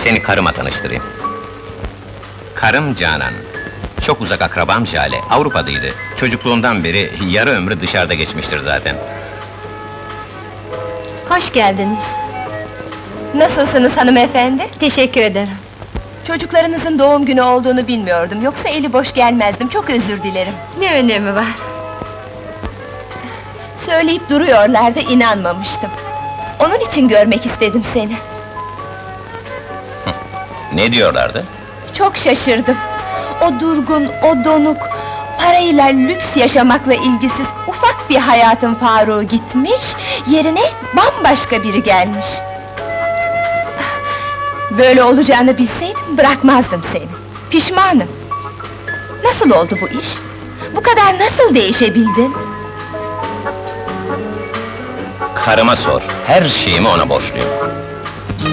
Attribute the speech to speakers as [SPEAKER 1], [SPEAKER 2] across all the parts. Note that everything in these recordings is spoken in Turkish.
[SPEAKER 1] Seni karıma tanıştırayım. Karım Canan. Çok uzak akrabam Jale, Avrupa'daydı. Çocukluğundan beri yarı ömrü dışarıda geçmiştir zaten.
[SPEAKER 2] Hoş geldiniz.
[SPEAKER 3] Nasılsınız hanımefendi?
[SPEAKER 2] Teşekkür ederim.
[SPEAKER 3] Çocuklarınızın doğum günü olduğunu bilmiyordum. Yoksa eli boş gelmezdim. Çok özür dilerim.
[SPEAKER 2] Ne önemi var?
[SPEAKER 3] Söyleyip duruyorlardı, inanmamıştım. Onun için görmek istedim seni.
[SPEAKER 1] Ne diyorlardı?
[SPEAKER 3] Çok şaşırdım. O durgun, o donuk, parayla lüks yaşamakla ilgisiz ufak bir hayatın Faruk'u gitmiş, yerine bambaşka biri gelmiş. Böyle olacağını bilseydim bırakmazdım seni. Pişmanım. Nasıl oldu bu iş? Bu kadar nasıl değişebildin?
[SPEAKER 1] Karıma sor, her şeyimi ona borçluyum.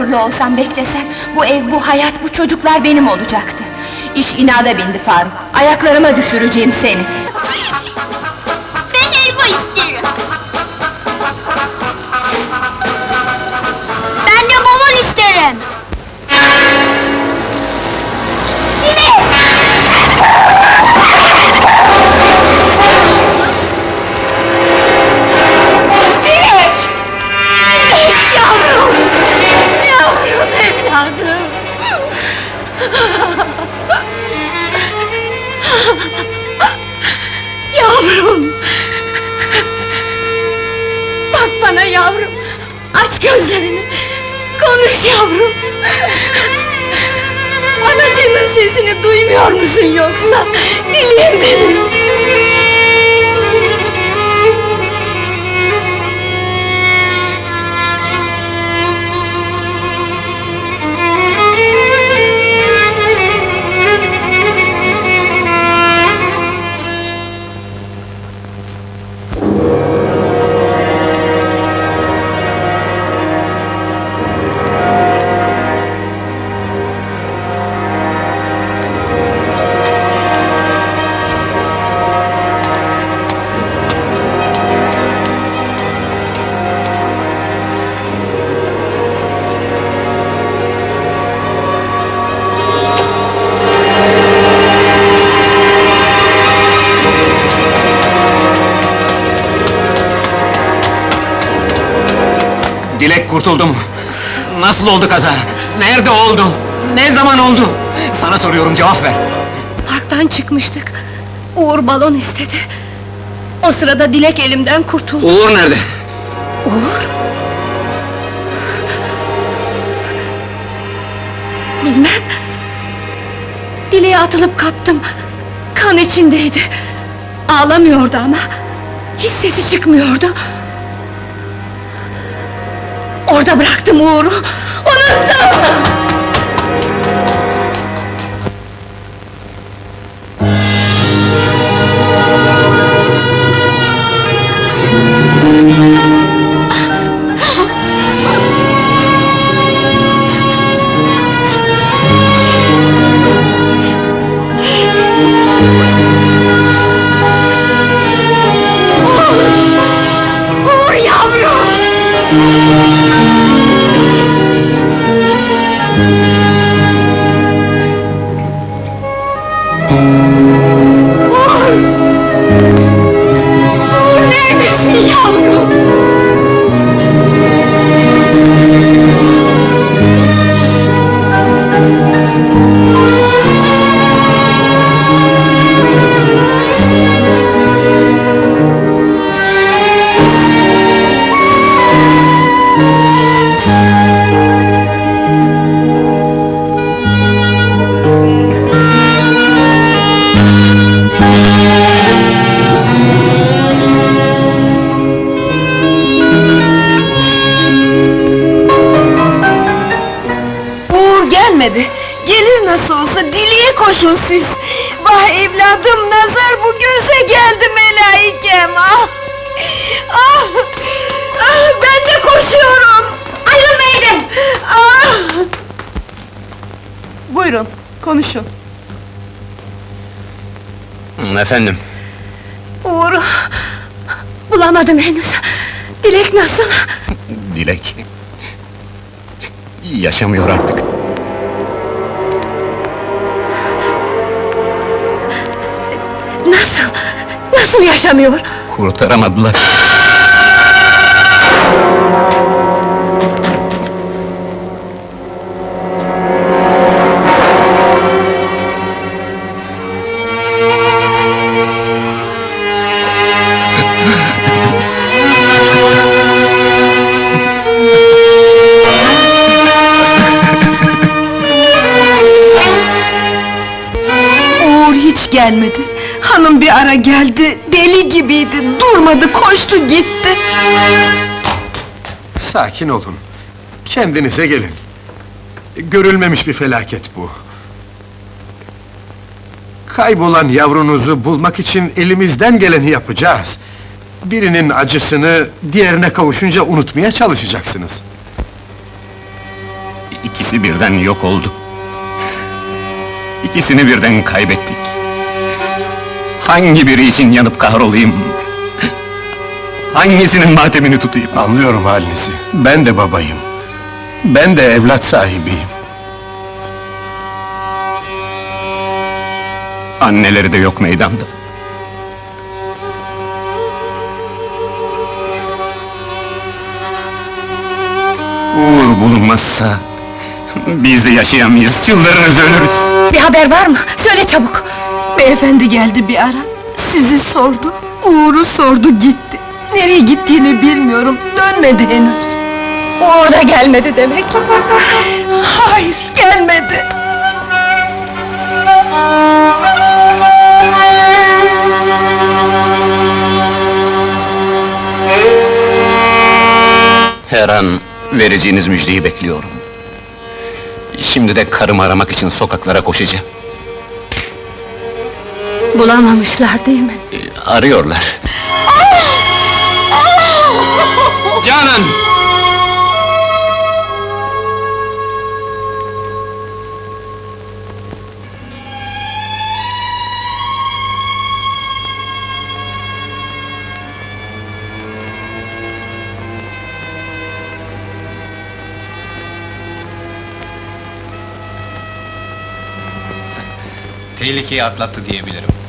[SPEAKER 3] sabırlı olsam, beklesem, bu ev, bu hayat, bu çocuklar benim olacaktı. İş inada bindi Faruk. Ayaklarıma düşüreceğim seni. Yavrum! Bak bana yavrum! Aç gözlerini! Konuş yavrum! Anacığının sesini duymuyor musun yoksa? Dileğim benim!
[SPEAKER 4] Dilek kurtuldu mu? Nasıl oldu kaza? Nerede oldu? Ne zaman oldu? Sana soruyorum cevap ver.
[SPEAKER 2] Parktan çıkmıştık. Uğur balon istedi. O sırada Dilek elimden kurtuldu.
[SPEAKER 4] Uğur nerede?
[SPEAKER 2] Uğur? Bilmem. Dileğe atılıp kaptım. Kan içindeydi. Ağlamıyordu ama. Hiç sesi çıkmıyordu. Orada bıraktım Uğur'u. Unuttum!
[SPEAKER 5] Koşun siz. Vah evladım nazar bu göze geldi melaikem. Ah! Ah! Ah ben de koşuyorum. Ayrılmayın. Ah! Buyurun konuşun.
[SPEAKER 1] Efendim,
[SPEAKER 2] Uğur... Bulamadım henüz. Dilek nasıl?
[SPEAKER 1] Dilek... Yaşamıyor artık.
[SPEAKER 2] Nasıl? Nasıl yaşamıyor?
[SPEAKER 1] Kurtaramadılar.
[SPEAKER 5] Uğur hiç gelmedi. Hanım bir ara geldi, deli gibiydi, durmadı, koştu gitti.
[SPEAKER 6] Sakin olun. Kendinize gelin. Görülmemiş bir felaket bu. Kaybolan yavrunuzu bulmak için elimizden geleni yapacağız. Birinin acısını diğerine kavuşunca unutmaya çalışacaksınız.
[SPEAKER 1] İkisi birden yok oldu. İkisini birden kaybettik. Hangi biri için yanıp kahrolayım? Hangisinin matemini tutayım?
[SPEAKER 6] Anlıyorum halinizi. Ben de babayım. Ben de evlat sahibiyim.
[SPEAKER 1] Anneleri de yok meydanda. Uğur bulunmazsa... ...biz de yaşayamayız, çıldırırız, ölürüz.
[SPEAKER 2] Bir haber var mı? Söyle çabuk!
[SPEAKER 5] Beyefendi geldi bir ara, sizi sordu, Uğur'u sordu gitti. Nereye gittiğini bilmiyorum, dönmedi henüz.
[SPEAKER 2] Uğur da gelmedi demek.
[SPEAKER 5] Hayır, gelmedi.
[SPEAKER 1] Her an vereceğiniz müjdeyi bekliyorum. Şimdi de karımı aramak için sokaklara koşacağım.
[SPEAKER 2] Bulamamışlar değil mi?
[SPEAKER 1] Ee, Arıyorlar. Canan!
[SPEAKER 4] Tehlikeyi atlattı diyebilirim.